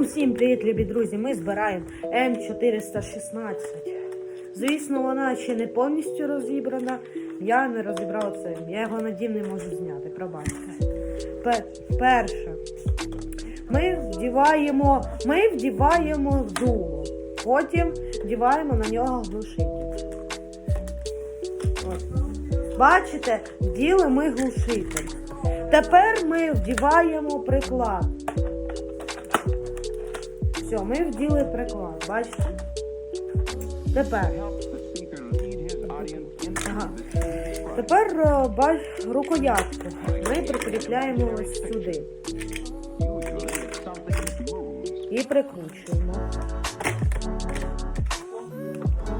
Всім привіт, любі друзі. Ми збираємо М416. Звісно, вона ще не повністю розібрана. Я не розібрав це. Я його надів не можу зняти. Пробачте. Перше. Ми вдіваємо, ми вдіваємо дуло. Потім вдіваємо на нього глушитель. Бачите, вділи ми глушитель. Тепер ми вдіваємо приклад. Все, ми вділи приклад, бачите? Тепер. Ага. Тепер е, бач, рукоятку ми прикріпляємо ось сюди і прикручуємо.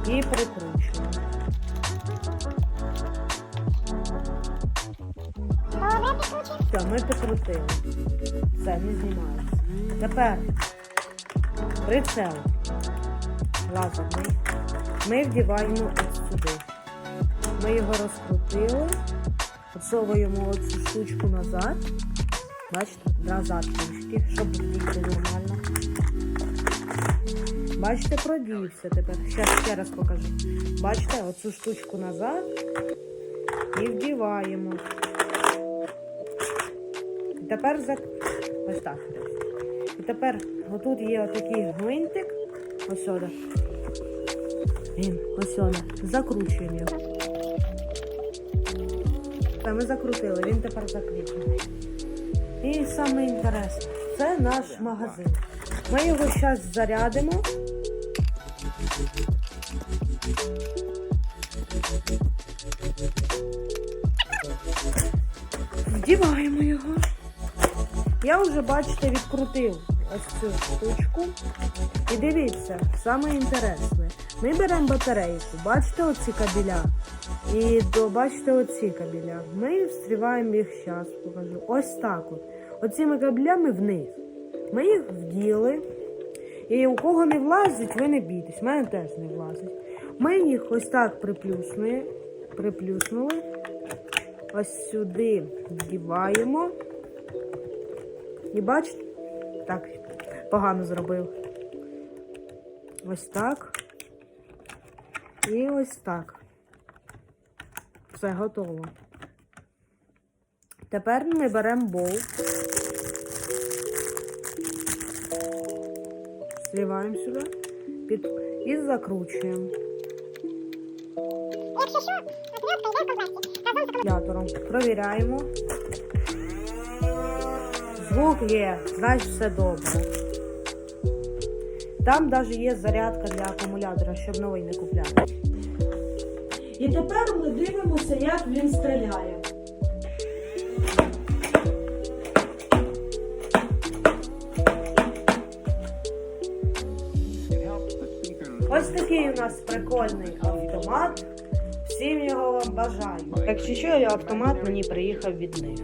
І прикручуємо. Все, ми прикрутили. Все, не знімається. Тепер прицел лазерний. Ми вдіваємо ось сюди. Ми його розкрутили, відсовуємо оцю штучку назад. Бачите, назад трішки, щоб дійти нормально. Бачите, продівся тепер. Ще, ще раз покажу. Бачите, оцю штучку назад і вдіваємо. Тепер за... ось так. І тепер отут є отакий гвинтик. Ось сюди. Він, ось сюди. Закручуємо його. Та ми закрутили, він тепер закріплений. І саме інтересне, це наш магазин. Ми його зараз зарядимо. Вдіваємо його. Я вже, бачите, відкрутив ось цю штучку. І дивіться, саме інтересне. Ми беремо батарейку, бачите оці кабеля? І до, бачите оці кабеля. Ми встріваємо їх зараз, покажу. Ось так от. Оціми кабелями вниз. Ми їх вділи. І у кого не влазить, ви не бійтесь. У мене теж не влазить. Ми їх ось так приплюснули. Приплюснули. Ось сюди вдіваємо. І бачите? Так, погано зробив. Ось так. І ось так. Все готово. Тепер ми беремо болт. Сливаємо сюди під... і закручуємо. Якщо що, йде в комплекті. Разом з Калькулятором. Провіряємо. Звук є, значить все добре. Там навіть є зарядка для акумулятора, щоб новий не купляти. І тепер ми дивимося, як він стріляє. Ось такий у нас прикольний автомат. Всім його вам бажаю. Якщо що, автомат мені приїхав від них.